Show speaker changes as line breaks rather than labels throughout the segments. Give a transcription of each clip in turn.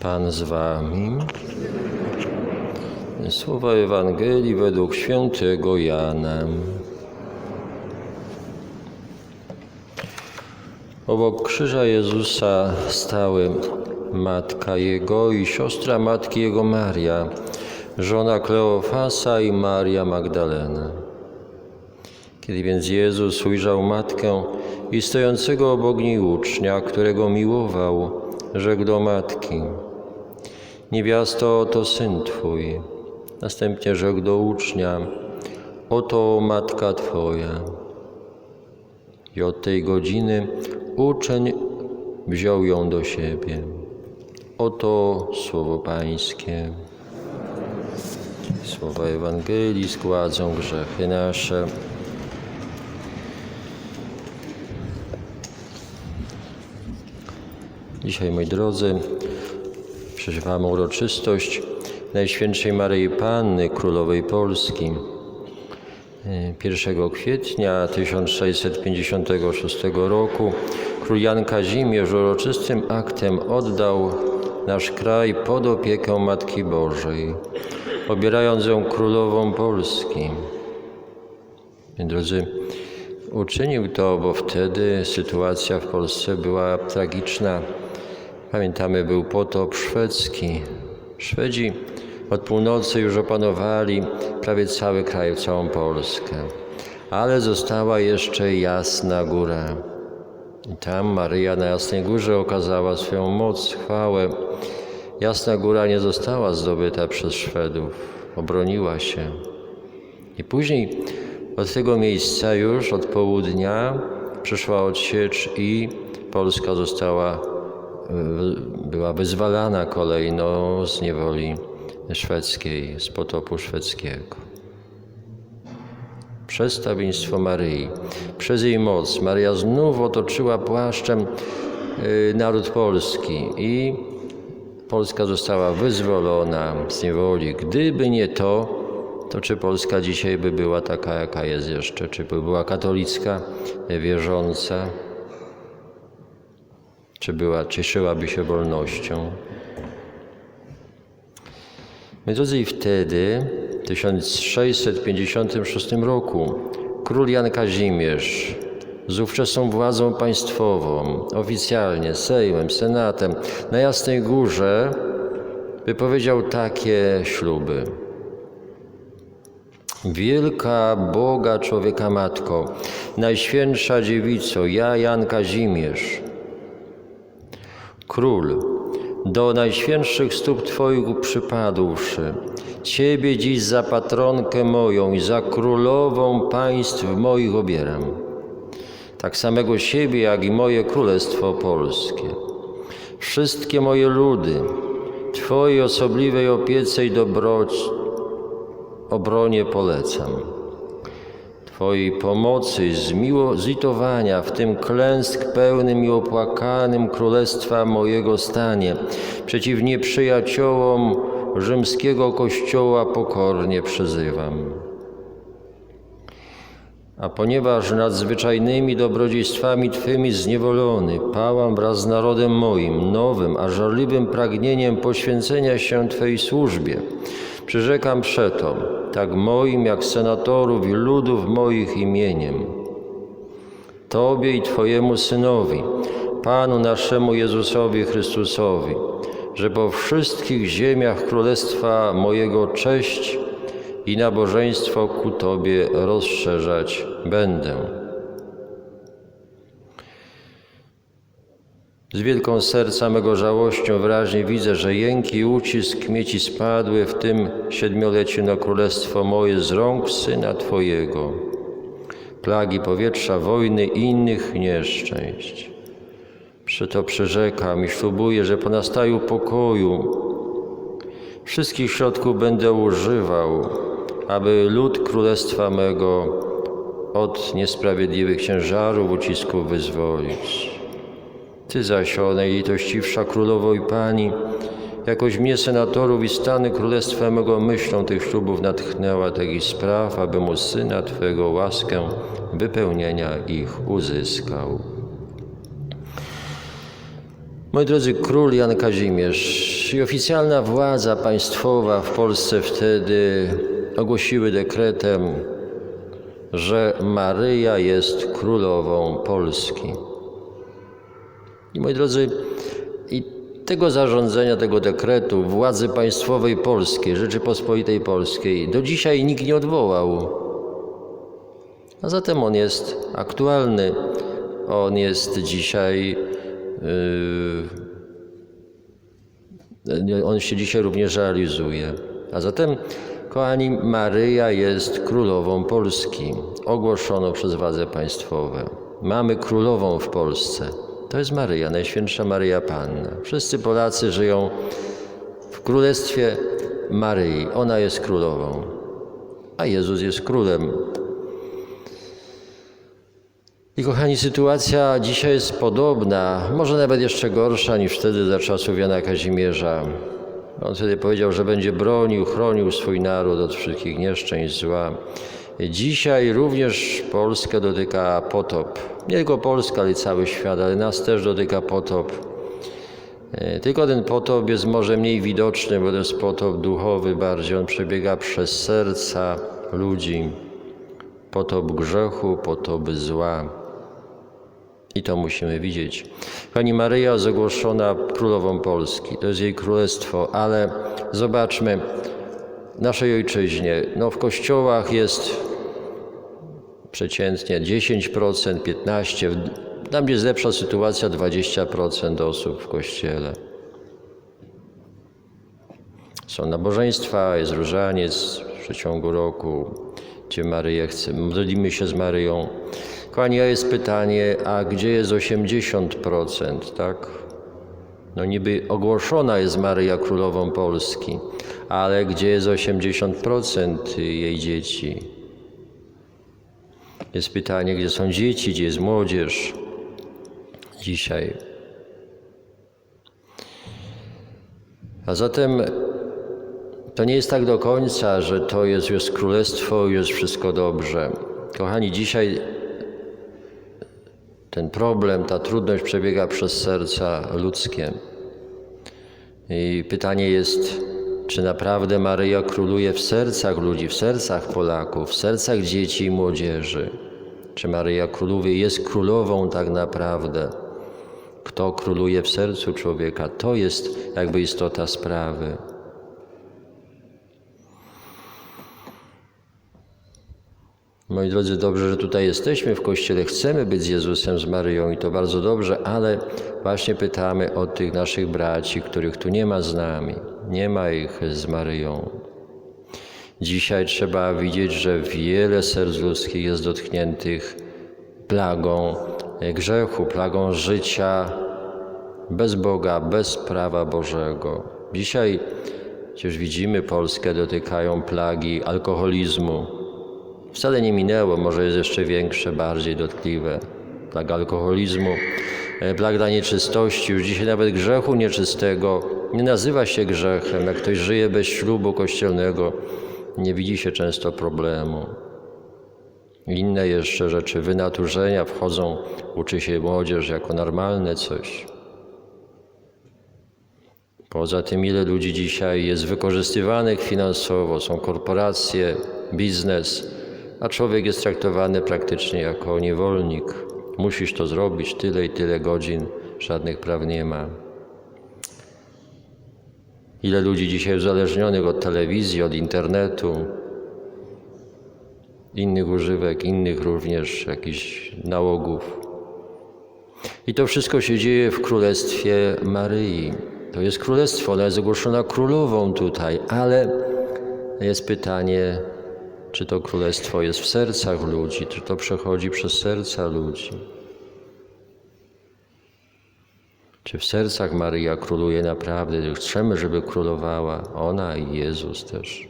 Pan z wami. Słowa Ewangelii według świętego Jana. Obok krzyża Jezusa stały matka Jego i siostra matki Jego Maria, żona Kleofasa i Maria Magdalena. Kiedy więc Jezus ujrzał matkę i stojącego obok niej ucznia, którego miłował, rzekł do matki: Niewiasto, oto syn twój. Następnie rzekł do ucznia: Oto matka twoja. I od tej godziny uczeń wziął ją do siebie. Oto słowo Pańskie. Słowa Ewangelii składzą grzechy nasze. Dzisiaj, moi drodzy, przeżywamy uroczystość Najświętszej Maryi Panny, Królowej Polski. 1 kwietnia 1656 roku król Jan Kazimierz uroczystym aktem oddał nasz kraj pod opiekę Matki Bożej, obierając ją królową Polski. Drodzy, uczynił to, bo wtedy sytuacja w Polsce była tragiczna. Pamiętamy, był potop szwedzki. Szwedzi od północy już opanowali prawie cały kraj, całą Polskę. Ale została jeszcze Jasna Góra. I tam Maryja na Jasnej Górze okazała swoją moc, chwałę. Jasna Góra nie została zdobyta przez Szwedów, obroniła się. I później od tego miejsca już od południa przyszła odsiecz i Polska została, była wyzwalana kolejno z niewoli szwedzkiej, z potopu szwedzkiego. Przestawiństwo Maryi. Przez jej moc Maria znów otoczyła płaszczem naród polski i Polska została wyzwolona z niewoli. Gdyby nie to, to czy Polska dzisiaj by była taka, jaka jest jeszcze? Czy by była katolicka, wierząca? Czy była, cieszyłaby się wolnością? My i wtedy, w 1656 roku, król Jan Kazimierz z ówczesną władzą państwową, oficjalnie, Sejmem, Senatem, na Jasnej Górze wypowiedział takie śluby. Wielka Boga człowieka Matko, Najświętsza Dziewico, ja Jan Kazimierz, Król, do najświętszych stóp Twoich przypadłszy, Ciebie dziś za patronkę moją i za królową państw moich obieram, tak samego siebie, jak i moje królestwo polskie. Wszystkie moje ludy Twojej osobliwej opiece i dobroci obronie polecam. Twojej pomocy, zmiło, zlitowania w tym klęsk pełnym i opłakanym królestwa mojego stanie, przeciw nieprzyjaciołom rzymskiego kościoła pokornie przyzywam. A ponieważ nadzwyczajnymi dobrodziejstwami Twymi zniewolony, pałam wraz z narodem moim, nowym, a żarliwym pragnieniem poświęcenia się Twej służbie, przyrzekam przeto, tak moim jak senatorów i ludów moich imieniem, Tobie i Twojemu Synowi, Panu naszemu Jezusowi Chrystusowi, że po wszystkich ziemiach Królestwa mojego cześć i nabożeństwo ku Tobie rozszerzać będę. Z wielką serca mego żałością wyraźnie widzę, że jęki i ucisk mieci spadły w tym siedmioleciu na królestwo moje z rąk Syna Twojego. Plagi powietrza, wojny i innych nieszczęść. Przeto przyrzekam i ślubuję, że po nastaju pokoju wszystkich środków będę używał, aby lud królestwa mego od niesprawiedliwych ciężarów, ucisków wyzwolić. Ty zaś, o najlitościwsza Królowo i Pani, jakoś mnie senatorów i stany królestwa mego myślą tych ślubów natchnęła takich spraw, aby mu Syna Twego łaskę wypełnienia ich uzyskał. Moi drodzy, król Jan Kazimierz i oficjalna władza państwowa w Polsce wtedy ogłosiły dekretem, że Maryja jest królową Polski. I moi drodzy, i tego zarządzenia, tego dekretu władzy państwowej polskiej, Rzeczypospolitej Polskiej do dzisiaj nikt nie odwołał. A zatem on jest aktualny. On jest dzisiaj. Yy, on się dzisiaj również realizuje. A zatem, kochani, Maryja jest królową Polski, ogłoszoną przez władze państwowe. Mamy królową w Polsce. To jest Maryja, Najświętsza Maryja Panna. Wszyscy Polacy żyją w królestwie Maryi. Ona jest królową, a Jezus jest królem. I kochani, sytuacja dzisiaj jest podobna, może nawet jeszcze gorsza niż wtedy za czasów Jana Kazimierza. On wtedy powiedział, że będzie bronił, chronił swój naród od wszystkich nieszczęść, zła. Dzisiaj również Polskę dotyka potop. Nie tylko Polska, ale cały świat, ale nas też dotyka potop. Tylko ten potop jest może mniej widoczny, bo to jest potop duchowy bardziej. On przebiega przez serca ludzi. Potop grzechu, potop zła. I to musimy widzieć. Pani Maryja jest królową Polski. To jest jej królestwo, ale zobaczmy, naszej ojczyźnie, no w kościołach jest przeciętnie 10%, 15%, tam gdzie jest lepsza sytuacja 20% osób w kościele. Są nabożeństwa, jest różaniec w przeciągu roku, gdzie Maryję chce, modlimy się z Maryją. Kochani, jest pytanie, a gdzie jest 80%, tak? No niby ogłoszona jest Maryja Królową Polski, ale gdzie jest 80% jej dzieci? Jest pytanie, gdzie są dzieci, gdzie jest młodzież dzisiaj. A zatem to nie jest tak do końca, że to jest już królestwo, już wszystko dobrze. Kochani, dzisiaj ten problem, ta trudność przebiega przez serca ludzkie. I pytanie jest, czy naprawdę Maryja króluje w sercach ludzi, w sercach Polaków, w sercach dzieci i młodzieży? Czy Maryja króluje, jest królową tak naprawdę? Kto króluje w sercu człowieka? To jest jakby istota sprawy. Moi drodzy, dobrze, że tutaj jesteśmy w Kościele, chcemy być z Jezusem, z Maryją i to bardzo dobrze, ale właśnie pytamy o tych naszych braci, których tu nie ma z nami, nie ma ich z Maryją. Dzisiaj trzeba widzieć, że wiele serc ludzkich jest dotkniętych plagą grzechu, plagą życia bez Boga, bez prawa Bożego. Dzisiaj przecież widzimy Polskę, dotykają plagi alkoholizmu, Wcale nie minęło, może jest jeszcze większe, bardziej dotkliwe. Plaga alkoholizmu, e, plaga nieczystości. Już dzisiaj nawet grzechu nieczystego nie nazywa się grzechem. Jak ktoś żyje bez ślubu kościelnego, nie widzi się często problemu. Inne jeszcze rzeczy, wynaturzenia wchodzą, uczy się młodzież jako normalne coś. Poza tym, ile ludzi dzisiaj jest wykorzystywanych finansowo, są korporacje, biznes, a człowiek jest traktowany praktycznie jako niewolnik. Musisz to zrobić tyle i tyle godzin, żadnych praw nie ma. Ile ludzi dzisiaj uzależnionych od telewizji, od internetu, innych używek, innych również jakichś nałogów. I to wszystko się dzieje w Królestwie Maryi. To jest królestwo, ona jest ogłoszona królową tutaj, ale jest pytanie, czy to królestwo jest w sercach ludzi, czy to przechodzi przez serca ludzi. Czy w sercach Maryja króluje naprawdę? Chcemy, żeby królowała ona i Jezus też.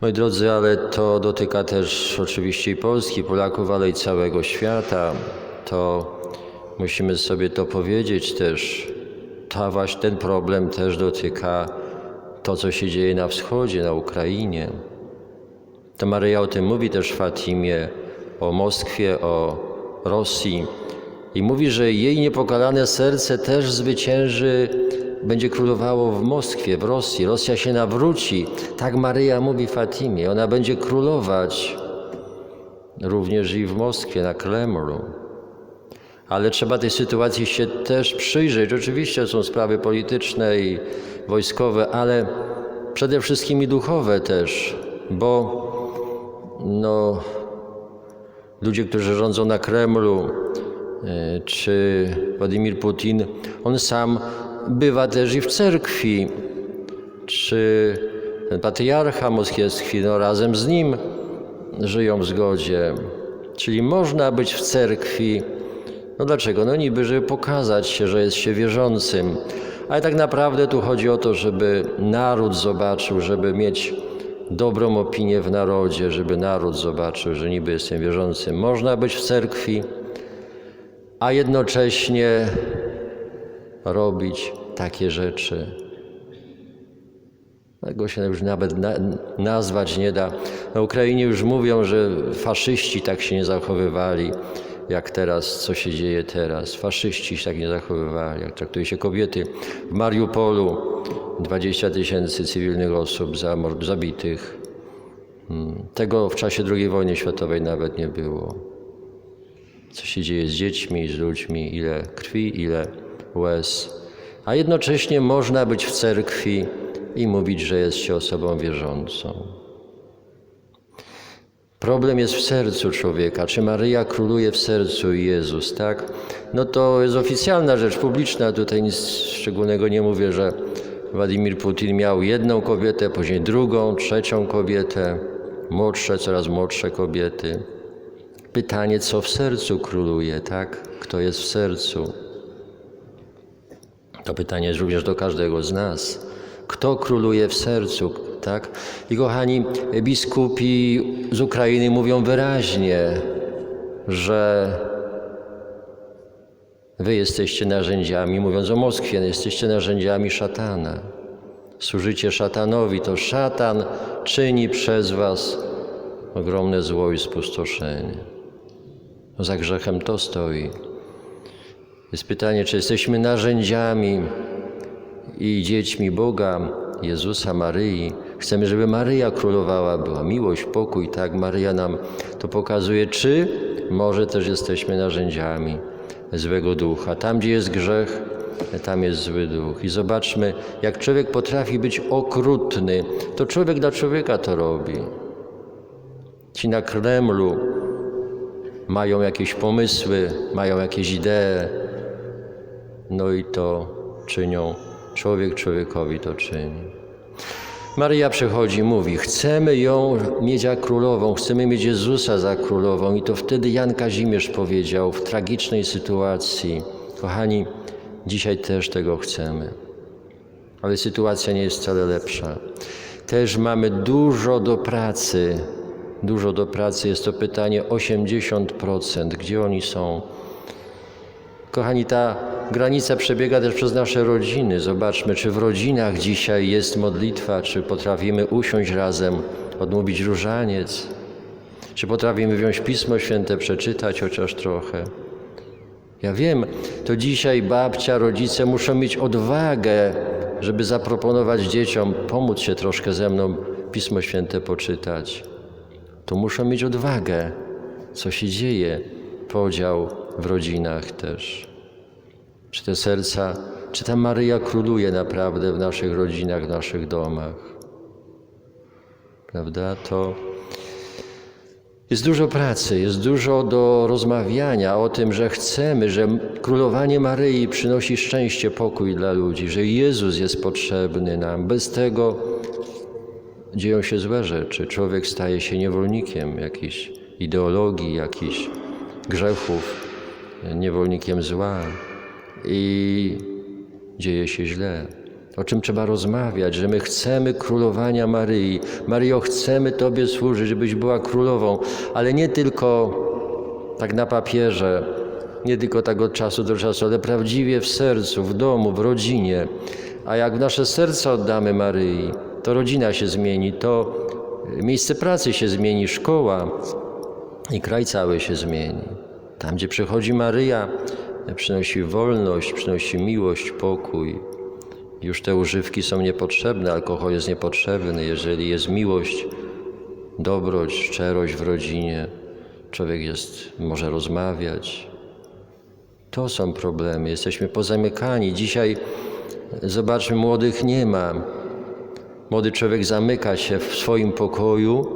Moi drodzy, ale to dotyka też oczywiście i Polski, Polaków, ale i całego świata. To musimy sobie to powiedzieć też. Ta właśnie ten problem też dotyka to, co się dzieje na wschodzie, na Ukrainie. To Maryja o tym mówi też w Fatimie, o Moskwie, o Rosji, I mówi, że jej niepokalane serce też zwycięży, będzie królowało w Moskwie, w Rosji. Rosja się nawróci. Tak Maryja mówi Fatimie. Ona będzie królować również i w Moskwie, na Kremlu. Ale trzeba tej sytuacji się też przyjrzeć. Oczywiście są sprawy polityczne i wojskowe, ale przede wszystkim i duchowe też, bo no, ludzie, którzy rządzą na Kremlu, czy Władimir Putin, on sam bywa też i w cerkwi, czy patriarcha moskiewski, no razem z nim żyją w zgodzie. Czyli można być w cerkwi. No dlaczego? No niby, żeby pokazać się, że jest się wierzącym. Ale tak naprawdę tu chodzi o to, żeby naród zobaczył, żeby mieć dobrą opinię w narodzie, żeby naród zobaczył, że niby jestem wierzącym. Można być w cerkwi, a jednocześnie robić takie rzeczy. Tego się już nawet na, nazwać nie da. Na Ukrainie już mówią, że faszyści tak się nie zachowywali, jak teraz, co się dzieje teraz. Faszyści się tak nie zachowywali, jak traktuje się kobiety. W Mariupolu 20 tysięcy cywilnych osób zabitych. Mm, Tego w czasie II wojny światowej nawet nie było. Co się dzieje z dziećmi, z ludźmi, ile krwi, ile łez. A jednocześnie można być w cerkwi i mówić, że jest się osobą wierzącą. Problem jest w sercu człowieka. Czy Maryja króluje w sercu i Jezus, tak? No to jest oficjalna rzecz publiczna. Tutaj nic szczególnego nie mówię, że Władimir Putin miał jedną kobietę, później drugą, trzecią kobietę, młodsze, coraz młodsze kobiety. Pytanie, co w sercu króluje, tak? Kto jest w sercu? To pytanie jest również do każdego z nas. Kto króluje w sercu, tak? I kochani, biskupi z Ukrainy mówią wyraźnie, że wy jesteście narzędziami, mówiąc o Moskwie, jesteście narzędziami szatana. Służycie szatanowi, to szatan czyni przez was ogromne zło i spustoszenie. Za grzechem to stoi. Jest pytanie, czy jesteśmy narzędziami i dziećmi Boga, Jezusa, Maryi. Chcemy, żeby Maryja królowała, była miłość, pokój, tak? Maryja nam to pokazuje, czy może też jesteśmy narzędziami złego ducha. Tam, gdzie jest grzech, tam jest zły duch. I zobaczmy, jak człowiek potrafi być okrutny, to człowiek dla człowieka to robi. Ci na Kremlu mają jakieś pomysły, mają jakieś idee, no i to czynią. Człowiek człowiekowi to czyni. Maryja przychodzi, mówi: Chcemy ją mieć za królową, chcemy mieć Jezusa za królową. I to wtedy Jan Kazimierz powiedział w tragicznej sytuacji: Kochani, dzisiaj też tego chcemy. Ale sytuacja nie jest wcale lepsza. Też mamy dużo do pracy. Dużo do pracy. Jest to pytanie 80%. Gdzie oni są? Kochani, ta granica przebiega też przez nasze rodziny. Zobaczmy, czy w rodzinach dzisiaj jest modlitwa, czy potrafimy usiąść razem, odmówić różaniec, czy potrafimy wziąć Pismo Święte, przeczytać chociaż trochę. Ja wiem, to dzisiaj babcia, rodzice muszą mieć odwagę, żeby zaproponować dzieciom, pomóc się troszkę ze mną Pismo Święte poczytać. To muszą mieć odwagę, co się dzieje, podział w rodzinach też. Czy te serca, czy ta Maryja króluje naprawdę w naszych rodzinach, w naszych domach? Prawda? To jest dużo pracy, jest dużo do rozmawiania o tym, że chcemy, że królowanie Maryi przynosi szczęście, pokój dla ludzi, że Jezus jest potrzebny nam. Bez tego dzieją się złe rzeczy. Człowiek staje się niewolnikiem jakiejś ideologii, jakichś grzechów, niewolnikiem zła i dzieje się źle. O czym trzeba rozmawiać, że my chcemy królowania Maryi. Maryjo, chcemy Tobie służyć, żebyś była królową, ale nie tylko tak na papierze, nie tylko tak od czasu do czasu, ale prawdziwie w sercu, w domu, w rodzinie. A jak nasze serce oddamy Maryi, to rodzina się zmieni, to miejsce pracy się zmieni, szkoła i kraj cały się zmieni. Tam, gdzie przychodzi Maryja, przynosi wolność, przynosi miłość, pokój. Już te używki są niepotrzebne, alkohol jest niepotrzebny, jeżeli jest miłość, dobroć, szczerość w rodzinie, człowiek jest, może rozmawiać. To są problemy, jesteśmy pozamykani. Dzisiaj, zobaczmy, młodych nie ma. Młody człowiek zamyka się w swoim pokoju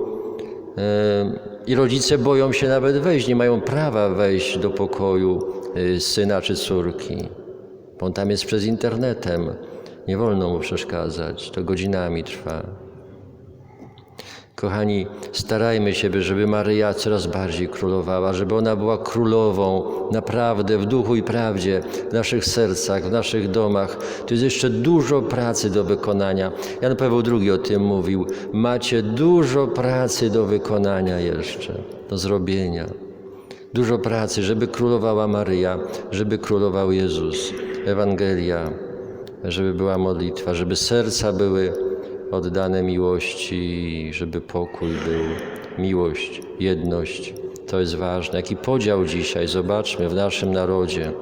e, i rodzice boją się nawet wejść, nie mają prawa wejść do pokoju e, syna czy córki. On tam jest przez internetem. Nie wolno mu przeszkadzać, to godzinami trwa. Kochani, starajmy się, by- żeby Maryja coraz bardziej królowała, żeby ona była królową naprawdę w duchu i prawdzie, w naszych sercach, w naszych domach. Tu jest jeszcze dużo pracy do wykonania. Jan Paweł II o tym mówił. Macie dużo pracy do wykonania jeszcze, do zrobienia. Dużo pracy, żeby królowała Maryja, żeby królował Jezus. Ewangelia, żeby była modlitwa, żeby serca były oddane miłości, żeby pokój był, miłość, jedność. To jest ważne. Jaki podział dzisiaj, zobaczmy, w naszym narodzie.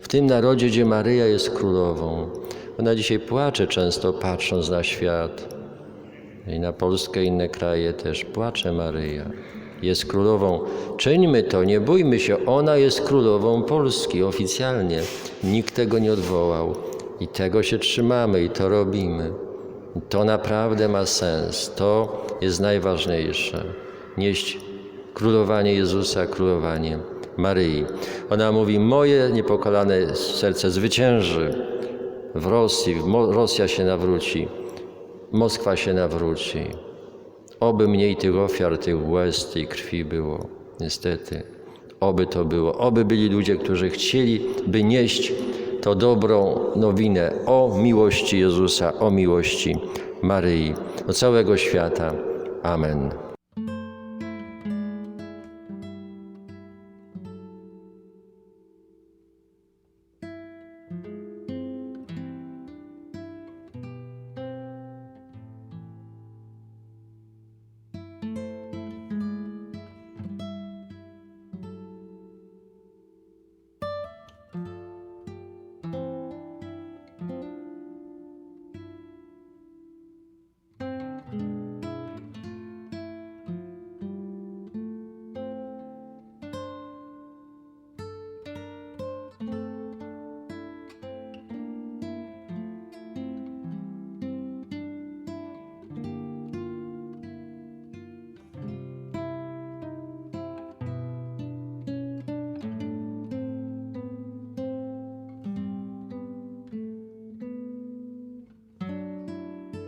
W tym narodzie, gdzie Maryja jest królową. Ona dzisiaj płacze często, patrząc na świat. I na Polskę inne kraje też płacze Maryja. Jest królową. Czyńmy to, nie bójmy się. Ona jest królową Polski oficjalnie. Nikt tego nie odwołał. I tego się trzymamy i to robimy. To naprawdę ma sens. To jest najważniejsze. Nieść królowanie Jezusa, królowanie Maryi. Ona mówi: Moje niepokalane serce zwycięży w Rosji, Rosja się nawróci. Moskwa się nawróci. Oby mniej tych ofiar, tych łez, tej krwi było. Niestety. Oby to było. Oby byli ludzie, którzy chcieli, by nieść to dobrą nowinę o miłości Jezusa, o miłości Maryi, do całego świata. Amen.